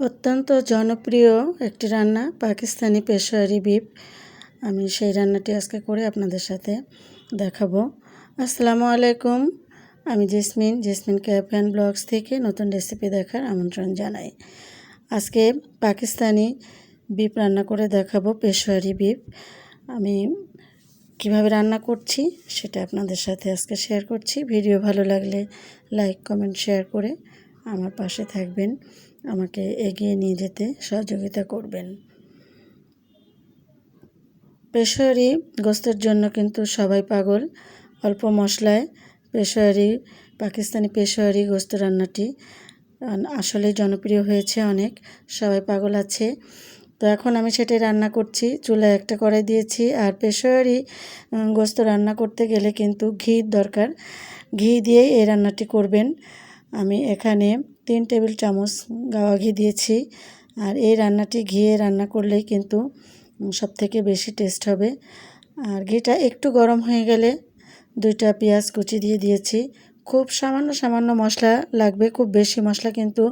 অত্যন্ত জনপ্রিয় একটি রান্না, পাকিস্তানি পেশোয়ারি বিপ আমি সেই রান্নাটি আজকে করে আপনাদের সাথে দেখাবো। আসসালামু আলাইকুম। আমি জেসমিন জেসমিন ক্যাফ ব্লগস থেকে নতুন রেসিপি দেখার আমন্ত্রণ জানাই। আজকে পাকিস্তানি বিপ রান্না করে দেখাবো পেশোয়ারি বিপ আমি কীভাবে রান্না করছি সেটা আপনাদের সাথে আজকে শেয়ার করছি। ভিডিও ভালো লাগলে লাইক, কমেন্ট, শেয়ার করে আমার পাশে থাকবেন। আমাকে এগিয়ে নিয়ে যেতে সহযোগিতা করবেন। পেশোয়ারি গোস্তের জন্য কিন্তু সবাই পাগল। অল্প মশলায় পেশোয়ারি, পাকিস্তানি পেশোয়ারি গোস্ত রান্নাটি আসলে জনপ্রিয় হয়েছে অনেক, সবাই পাগল আছে। তো এখন আমি সেটাই রান্না করছি, চুলায় একটা কড়াই দিয়েছি। আর পেশোয়ারি গোস্ত রান্না করতে গেলে কিন্তু ঘির দরকার। ঘি দিয়েই এই রান্নাটি করবেন। আমি এখানে তিন টেবিল চামচ গাওয়া ঘি দিয়েছি। আর এই রান্নাটি ঘিয়ে রান্না করলেই কিন্তু সব থেকে বেশি টেস্ট হবে। আর ঘিটা একটু গরম হয়ে গেলে দুইটা পেঁয়াজ কুচি দিয়ে দিয়েছি। খুব সামান্য সামান্য মশলা লাগবে, খুব বেশি মশলা কিন্তু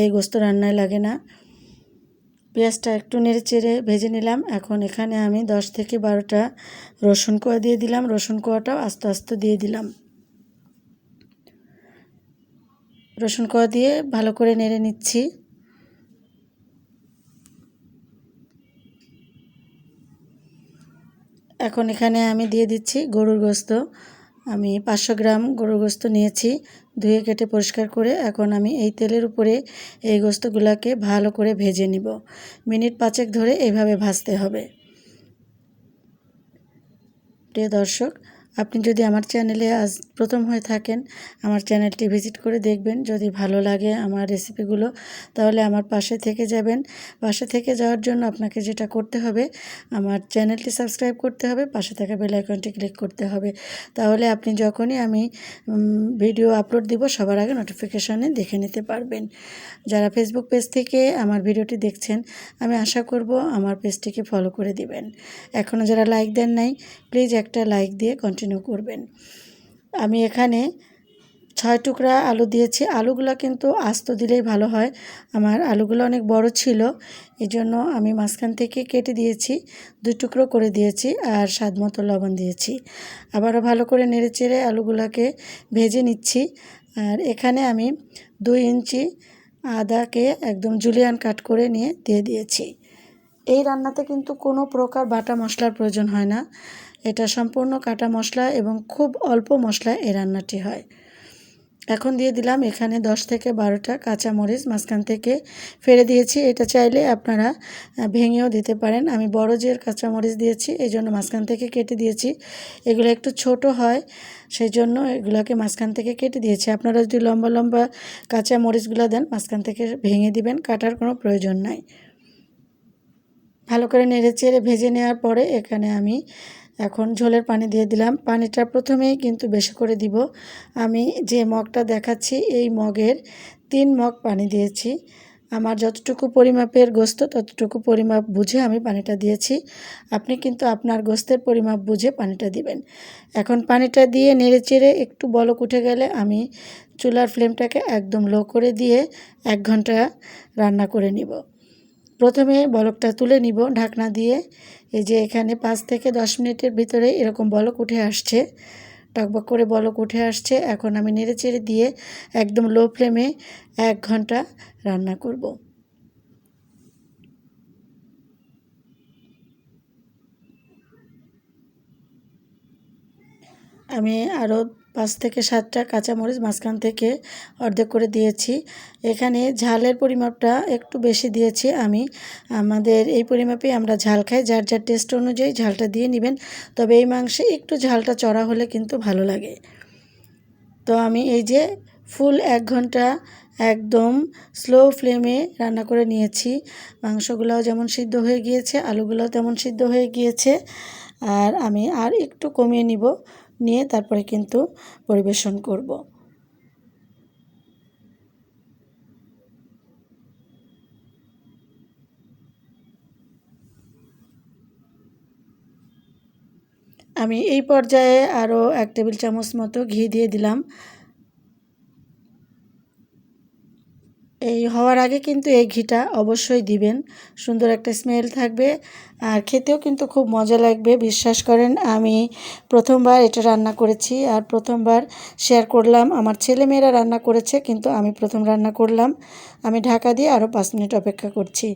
এই গোস্ত রান্নায় লাগে না। পেঁয়াজটা একটু নেড়ে চেড়ে ভেজে নিলাম। এখন এখানে আমি দশ থেকে বারোটা রসুন কোয়া দিয়ে দিলাম। রসুন কোয়াটাও আস্তে আস্তে দিয়ে দিলাম। রসুন কোয়া দিয়ে ভালো করে নেড়ে নিচ্ছি। এখন এখানে আমি দিয়ে দিচ্ছি গরুর গোস্ত। আমি পাঁচশো গ্রাম গরুর গোস্ত নিয়েছি, ধুয়ে কেটে পরিষ্কার করে এখন আমি এই তেলের উপরে এই গোস্তগুলাকে ভালো করে ভেজে নিব। মিনিট পাঁচেক ধরে এইভাবে ভাজতে হবে। প্রিয় দর্শক আপনি যদি আমার চ্যানেলে আজ প্রথম হয়ে থাকেন, আমার চ্যানেলটি ভিজিট করে দেখবেন। যদি ভালো লাগে আমার রেসিপিগুলো, তাহলে আমার পাশে থেকে যাবেন। পাশে থেকে যাওয়ার জন্য আপনাকে যেটা করতে হবে, আমার চ্যানেলটি সাবস্ক্রাইব করতে হবে, পাশে থাকা বেল আইকনটি ক্লিক করতে হবে। তাহলে আপনি যখনই আমি ভিডিও আপলোড দিব, সবার আগে নোটিফিকেশানে দেখে নিতে পারবেন। যারা ফেসবুক পেজ থেকে আমার ভিডিওটি দেখছেন, আমি আশা করব আমার পেজটিকে ফলো করে দিবেন। এখনও যারা লাইক দেন নাই প্লিজ একটা লাইক দিয়ে কন্টিনিউ করবেন। আমি এখানে ছয় টুকরা আলু দিয়েছি। আলুগুলো কিন্তু আস্ত দিলেই ভালো হয়। আমার আলুগুলো অনেক বড় ছিল এই জন্য আমি মাঝখান থেকে কেটে দিয়েছি, দুই টুকরো করে দিয়েছি আর স্বাদ মতো লবণ দিয়েছি। আবারও ভালো করে নেড়ে চেড়ে আলুগুলোকে ভেজে নিচ্ছি। আর এখানে আমি দুই ইঞ্চি আদাকে একদম জুলিয়ান কাট করে নিয়ে দিয়ে দিয়েছি। এই রান্নাতে কিন্তু কোনো প্রকার বাটা মশলার প্রয়োজন হয় না। এটা সম্পূর্ণ কাটা মশলা এবং খুব অল্প মশলা এই রান্নাটি হয়। এখন দিয়ে দিলাম এখানে দশ থেকে বারোটা কাঁচামরিচ, মাঝখান থেকে ফেলে দিয়েছি। এটা চাইলে আপনারা ভেঙেও দিতে পারেন। আমি বড় যে কাঁচামরিচ দিয়েছি, এই জন্য মাঝখান থেকে কেটে দিয়েছি। এগুলো একটু ছোট হয়, সেই জন্য এগুলোকে মাঝখান থেকে কেটে দিয়েছি। আপনারা যদি লম্বা লম্বা কাঁচামরিচগুলো দেন, মাঝখান থেকে ভেঙে দিবেন, কাটার কোনো প্রয়োজন নাই। ভালো করে নেড়ে চেড়ে ভেজে নেওয়ার পরে এখানে আমি এখন ঝোলের পানি দিয়ে দিলাম। পানিটা প্রথমেই কিন্তু বেশি করে দিব। আমি যে মগটা দেখাচ্ছি, এই মগের তিন মগ পানি দিয়েছি। আমার যতটুকু পরিমাপের গোস্ত, ততটুকু পরিমাপ বুঝে আমি পানিটা দিয়েছি। আপনি কিন্তু আপনার গোস্তের পরিমাপ বুঝে পানিটা দিবেন। এখন পানিটা দিয়ে নেড়ে চেড়ে একটু বলক উঠে গেলে আমি চুলার ফ্লেমটাকে একদম লো করে দিয়ে এক ঘণ্টা রান্না করে নিব। প্রথমে বলকটা তুলে নিব ঢাকনা দিয়ে। এই যে এখানে পাঁচ থেকে দশ মিনিটের ভিতরে এরকম বলক উঠে আসছে। টকবক করে বলক উঠে আসছে। এখন আমি নেড়ে চেড়ে দিয়ে একদম লো ফ্লেমে এক ঘণ্টা রান্না করব। আমি আরও পাঁচ থেকে সাতটা কাঁচামরিচ মাঝখান থেকে অর্ধেক করে দিয়েছি। এখানে ঝালের পরিমাপটা একটু বেশি দিয়েছি আমি। আমাদের এই পরিমাপে আমরা ঝাল খাই, যার যার টেস্ট অনুযায়ী ঝালটা দিয়ে নেবেন। তবে এই মাংসে একটু ঝালটা চড়া হলে কিন্তু ভালো লাগে। তো আমি এই যে ফুল এক ঘণ্টা একদম স্লো ফ্লেমে রান্না করে নিয়েছি। মাংসগুলোও যেমন সিদ্ধ হয়ে গিয়েছে, আলুগুলোও তেমন সিদ্ধ হয়ে গিয়েছে। আর আমি আর একটু কমিয়ে নিব। নিয়ে তারপরে কিন্তু পরিবেশন করব। আমি এই পর্যায়ে আরও এক টেবিল চামচ মতো ঘি দিয়ে দিলাম। এই হওয়ার আগে কিন্তু এই ঘিটা অবশ্যই দিবেন। সুন্দর একটা স্মেল থাকবে। আর খেতেও কিন্তু খুব মজা লাগবে, বিশ্বাস করেন। আমি প্রথমবার এটা রান্না করেছি আর প্রথমবার শেয়ার করলাম। আমার ছেলেমেয়েরা রান্না করেছে, কিন্তু আমি প্রথম রান্না করলাম। আমি ঢাকা দিয়ে আরও পাঁচ মিনিট অপেক্ষা করছি।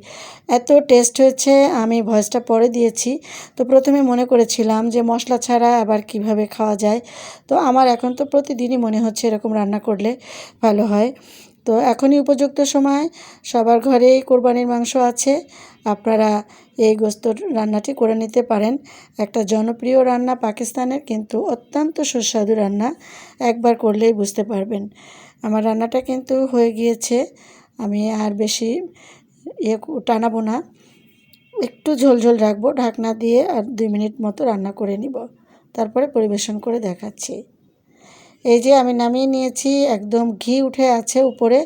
এত টেস্ট হয়েছে, আমি ভয়েসটা পরে দিয়েছি। তো প্রথমে মনে করেছিলাম যে মশলা ছাড়া আবার কীভাবে খাওয়া যায়। তো আমার এখন তো প্রতিদিনই মনে হচ্ছে এরকম রান্না করলে ভালো হয়। তো এখনই উপযুক্ত সময়। সবার ঘরেই কোরবানির মাংস আছে। আপনারা এই গোস্ত রান্নাটি করে নিতে পারেন। একটা জনপ্রিয় রান্না পাকিস্তানের কিন্তু অত্যন্ত সুস্বাদু রান্না। একবার করলেই বুঝতে পারবেন। আমার রান্নাটা কিন্তু হয়ে গিয়েছে। আমি আর বেশি ইয়ে টানাবো না। একটু ঝোল ঝোল রাখব, ঢাকনা দিয়ে আর দুই মিনিট মতো রান্না করে নিব। তারপরে পরিবেশন করে দেখাচ্ছি। এই যে আমি নামিয়ে নিয়েছি, একদম ঘি উঠে আছে উপরে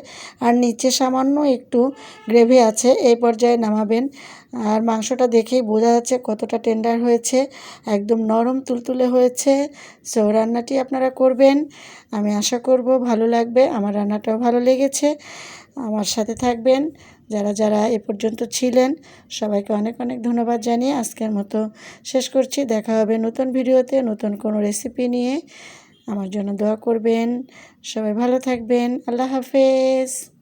আর নিচে সামান্য একটু গ্রেভি আছে, এই পর্যায়ে নামাবেন। আর মাংসটা দেখেই বোঝা যাচ্ছে কতটা টেন্ডার হয়েছে, একদম নরম তুলতুলে হয়েছে। সো রান্নাটি আপনারা করবেন। আমি আশা করব ভালো লাগবে, আমার রান্নাটাও ভালো লেগেছে। আমার সাথে থাকবেন যারা যারা এ পর্যন্ত ছিলেন, সবাইকে অনেক অনেক ধন্যবাদ জানিয়ে আজকের মতো শেষ করছি। দেখা হবে নতুন ভিডিওতে নতুন কোনো রেসিপি নিয়ে। আমার জন্য দোয়া করবেন। সবাই ভালো থাকবেন। আল্লাহ হাফেজ।